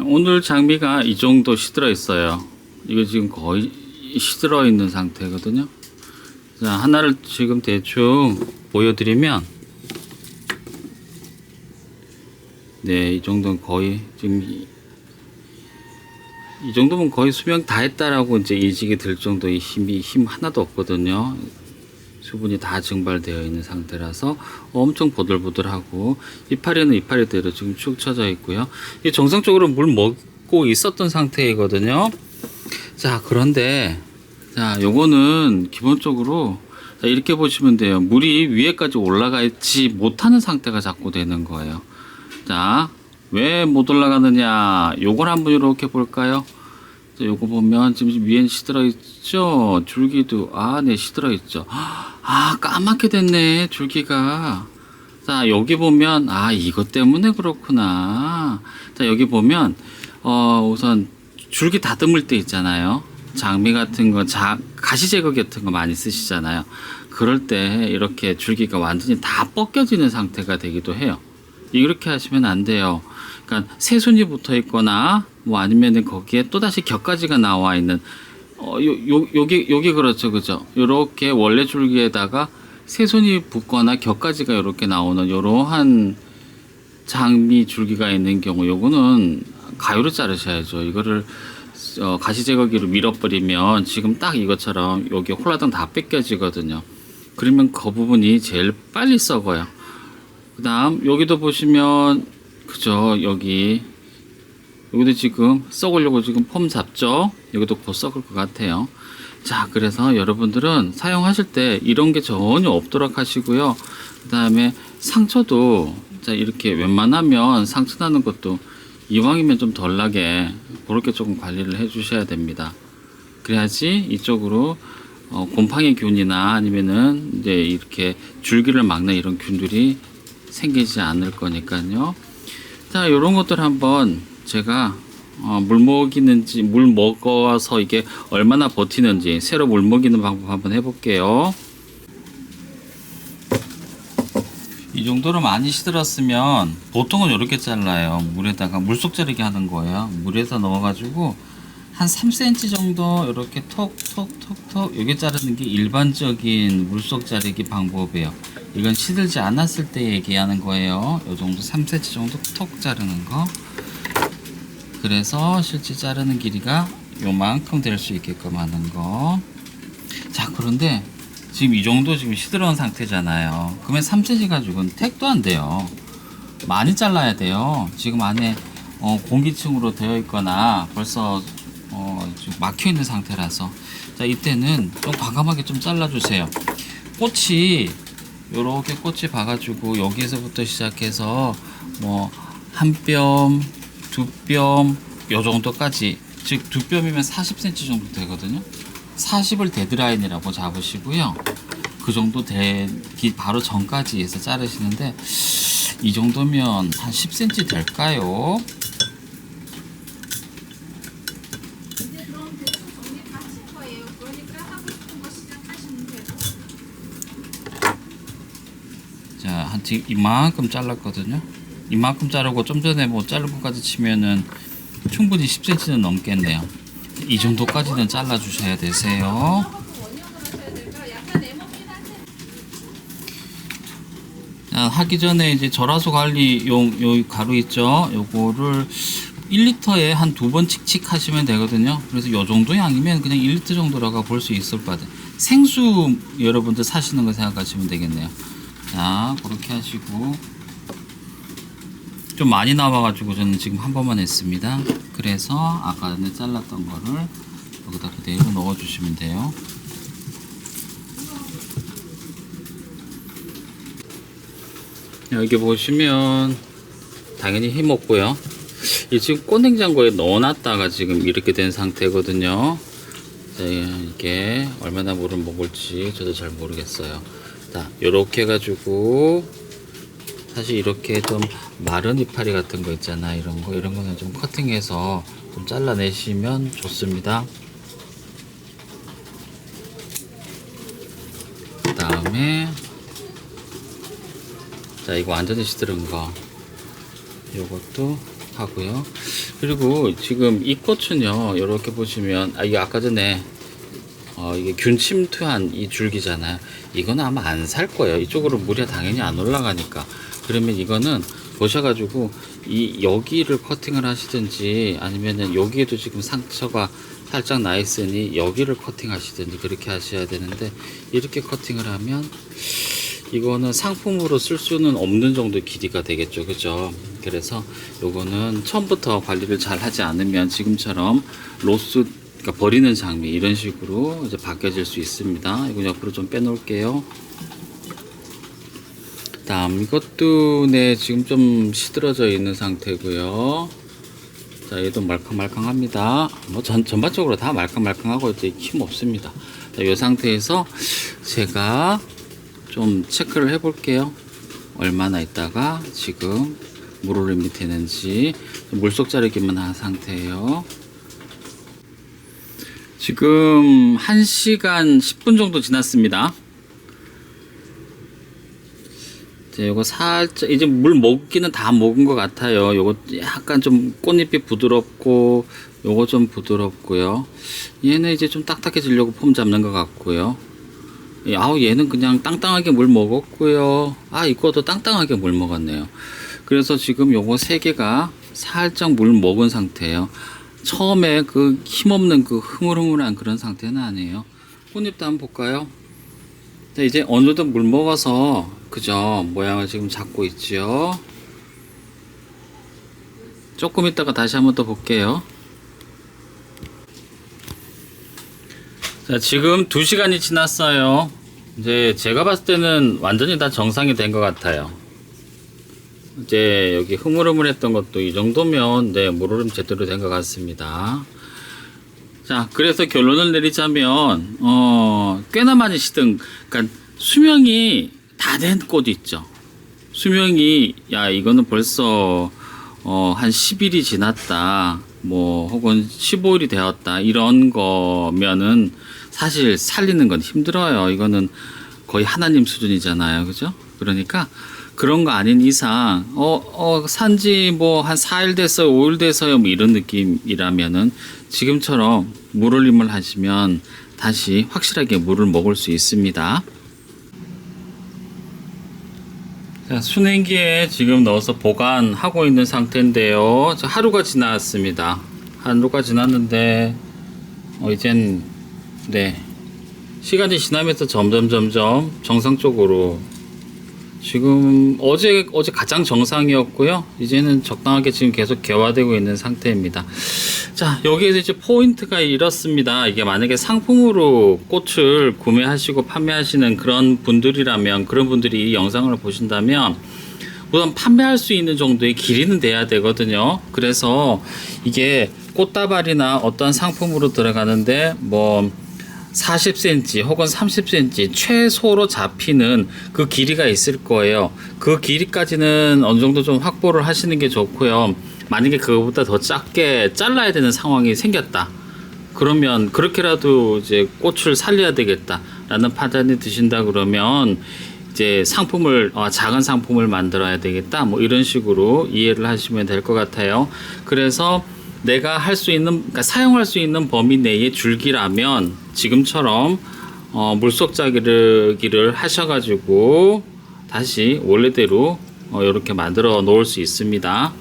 오늘 장비가 이 정도 시들어 있어요. 이거 지금 거의 시들어 있는 상태거든요. 자, 하나를 지금 대충 보여드리면, 네, 이 정도는 거의 지금 이, 이 정도면 거의 수명 다 했다라고 이제 인식이 들 정도의 힘이 힘 하나도 없거든요. 수분이 다 증발되어 있는 상태라서 엄청 보들보들하고 이파리는 이파리대로 지금 축 처져 있고요. 이 정상적으로 물 먹고 있었던 상태이거든요. 자 그런데 자 요거는 기본적으로 자, 이렇게 보시면 돼요. 물이 위에까지 올라가 있지 못하는 상태가 자꾸 되는 거예요. 자 왜 못 올라가느냐 요걸 한번 이렇게 볼까요? 자, 요거 보면 지금 위엔 시들어 있죠? 줄기도 아, 네 시들어 있죠. 아, 까맣게 됐네 줄기가. 자, 여기 보면 아, 이것 때문에 그렇구나. 자, 여기 보면 어, 우선 줄기 다듬을 때 있잖아요. 장미 같은 거, 자, 가시 제거 같은 거 많이 쓰시잖아요. 그럴 때 이렇게 줄기가 완전히 다 벗겨지는 상태가 되기도 해요. 이렇게 하시면 안 돼요. 그러니까 새순이 붙어 있거나 뭐 아니면은 거기에 또 다시 격가지가 나와 있는 어, 요, 요, 여기 여기 그렇죠, 그죠? 요렇게 원래 줄기에다가 새순이 붙거나 격가지가 요렇게 나오는 요러한 장미 줄기가 있는 경우 요거는 가위로 자르셔야죠. 이거를 어, 가시 제거기로 밀어버리면 지금 딱 이것처럼 여기 홀라당 다 뺏겨지거든요. 그러면 그 부분이 제일 빨리 썩어요. 그 다음 여기도 보시면 그죠? 여기. 여기도 지금 썩으려고 지금 폼 잡죠? 여기도 곧 썩을 것 같아요. 자 그래서 여러분들은 사용하실 때 이런 게 전혀 없도록 하시고요. 그 다음에 상처도 자 이렇게 웬만하면 상처 나는 것도 이왕이면 좀 덜 나게 그렇게 조금 관리를 해 주셔야 됩니다. 그래야지 이쪽으로 어, 곰팡이 균이나 아니면은 이제 이렇게 줄기를 막는 이런 균들이 생기지 않을 거니까요. 자, 이런 것들 한번 제가 어, 물 먹이는지 물 먹어서 이게 얼마나 버티는지 새로 물 먹이는 방법 한번 해볼게요. 이 정도로 많이 시들었으면 보통은 이렇게 잘라요. 물에다가 물속 자르기 하는 거예요. 물에다 넣어가지고 한 3cm 정도 이렇게 톡톡톡톡 여기 자르는 게 일반적인 물속 자르기 방법이에요. 이건 시들지 않았을 때 얘기하는 거예요. 요 정도 3cm 정도 톡 자르는 거. 그래서 실제 자르는 길이가 요만큼 될 수 있게끔 하는 거. 자, 그런데 지금 이 정도 지금 시들어온 상태잖아요. 그러면 3cm 가지고는 택도 안 돼요. 많이 잘라야 돼요. 지금 안에 어, 공기층으로 되어 있거나 벌써 어, 좀 막혀 있는 상태라서 자 이때는 좀 과감하게 좀 잘라주세요. 꽃이 요렇게 꽃이 봐가지고 여기서부터 시작해서 뭐 한 뼘, 두 뼘, 요 정도까지 즉 두 뼘이면 40cm 정도 되거든요. 40을 데드라인이라고 잡으시고요. 그 정도 되기 바로 전까지 해서 자르시는데 이 정도면 한 10cm 될까요? 이제 그럼 대충 정리 다 하신 거예요. 그러니까 하고 싶은 거 시작하시면 돼요. 자, 한 지금 이만큼 잘랐거든요. 이만큼 자르고 좀 전에 뭐 자른 것까지 치면은 충분히 10cm는 넘겠네요. 이 정도까지는 잘라 주셔야 되세요. 자, 하기 전에 이제 절하소 관리용 요 가루 있죠? 요거를 1리터에 한 두 번 칙칙 하시면 되거든요. 그래서 요 정도 양이면 그냥 1리터 정도라고 볼 수 있을 것 같아요. 생수 여러분들 사시는 거 생각하시면 되겠네요. 자, 그렇게 하시고 좀 많이 나와가지고 저는 지금 한 번만 했습니다. 그래서 아까 전에 잘랐던 거를 여기다 그대로 넣어 주시면 돼요. 여기 보시면 당연히. 이 지금 꽃냉장고에 넣어놨다가 지금 이렇게 된 상태거든요. 자, 이게 얼마나 물을 먹을지 저도 잘 모르겠어요. 자, 요렇게 해가지고 사실 이렇게 좀 마른 이파리 같은 거 있잖아 이런 거 이런 거는 좀 커팅해서 좀 잘라내시면 좋습니다. 그 다음에 자 이거 완전히 시들은 거 요것도 하고요. 그리고 지금 이 꽃은요, 이렇게 보시면, 아, 이게 아까 전에, 어, 이게 균 침투한 이 줄기잖아요. 이거는 아마 안 살 거예요. 이쪽으로 물이 당연히 안 올라가니까. 그러면 이거는 보셔가지고, 이, 여기를 커팅을 하시든지, 아니면은 여기에도 지금 상처가 살짝 나 있으니, 여기를 커팅 하시든지, 그렇게 하셔야 되는데, 이렇게 커팅을 하면, 이거는 상품으로 쓸 수는 없는 정도의 길이가 되겠죠. 그죠? 그래서 요거는 처음부터 관리를 잘 하지 않으면 지금처럼 로스 그러니까 버리는 장미 이런 식으로 이제 바뀌어질 수 있습니다. 이거 옆으로 좀 빼놓을게요. 다음 이것도 네 지금 좀 시들어져 있는 상태고요. 자 얘도 말캉말캉합니다. 뭐 전, 전반적으로 다 말캉말캉하고 이제 힘 없습니다. 자, 이 상태에서 제가 좀 체크를 해볼게요. 얼마나 있다가 지금 물오름이 되는지 물속 자르기만 한 상태예요. 지금 1시간 10분 정도 지났습니다. 자, 요거 살짝 이제 물 먹기는 다 먹은 것 같아요. 요거 약간 좀 꽃잎이 부드럽고 요거 좀 부드럽고요. 얘는 이제 좀 딱딱해지려고 폼 잡는 것 같고요. 예, 아우 얘는 그냥 땅땅하게 물 먹었고요. 아 이거도 땅땅하게 물 먹었네요. 그래서 지금 요거 세 개가 살짝 물 먹은 상태예요. 처음에 그 힘없는 그 흐물흐물한 그런 상태는 아니에요. 꽃잎도 한번 볼까요? 자, 이제 어느 정도 물 먹어서 그죠 모양을 지금 잡고 있지요. 조금 있다가 다시 한번 더 볼게요. 자, 지금 2시간이 지났어요. 이제 제가 봤을 때는 완전히 다 정상이 된 것 같아요. 이제 여기 흐물흐물했던 것도 이 정도면 네, 물오름 제대로 된 것 같습니다. 자, 그래서 결론을 내리자면 어, 꽤나 많이 시든 그러니까 수명이 다 된 꽃 있죠. 수명이 야 이거는 벌써 어, 한 10일이 지났다. 뭐 혹은 15일이 되었다. 이런 거면은 사실 살리는 건 힘들어요. 이거는 거의 하나님 수준이잖아요. 그죠? 그러니까 그런 거 아닌 이상 어, 어 산지 뭐 한 4일 됐어요. 5일 됐어요. 뭐 이런 느낌이라면은 지금처럼 물올림을 하시면 다시 확실하게 물을 먹을 수 있습니다. 자, 순행기에 지금 넣어서 보관하고 있는 상태인데요. 자, 하루가 지났습니다. 하루가 지났는데, 어, 이젠, 네. 시간이 지나면서 점점, 점점 정상적으로 지금 어제, 어제 가장 정상이었고요. 이제는 적당하게 지금 계속 개화되고 있는 상태입니다. 자, 여기에서 이제 포인트가 이렇습니다. 이게 만약에 상품으로 꽃을 구매하시고 판매하시는 그런 분들이라면, 그런 분들이 이 영상을 보신다면, 우선 판매할 수 있는 정도의 길이는 돼야 되거든요. 그래서 이게 꽃다발이나 어떤 상품으로 들어가는데, 뭐, 40cm 혹은 30cm 최소로 잡히는 그 길이가 있을 거예요. 그 길이까지는 어느 정도 좀 확보를 하시는 게 좋고요. 만약에 그거보다 더 작게 잘라야 되는 상황이 생겼다. 그러면 그렇게라도 이제 꽃을 살려야 되겠다라는 판단이 드신다 그러면 이제 상품을 어, 작은 상품을 만들어야 되겠다. 뭐 이런 식으로 이해를 하시면 될 것 같아요. 그래서 내가 할 수 있는 그러니까 사용할 수 있는 범위 내의 줄기라면 지금처럼 어, 물속 자기를 하셔가지고 다시 원래대로 어, 이렇게 만들어 놓을 수 있습니다.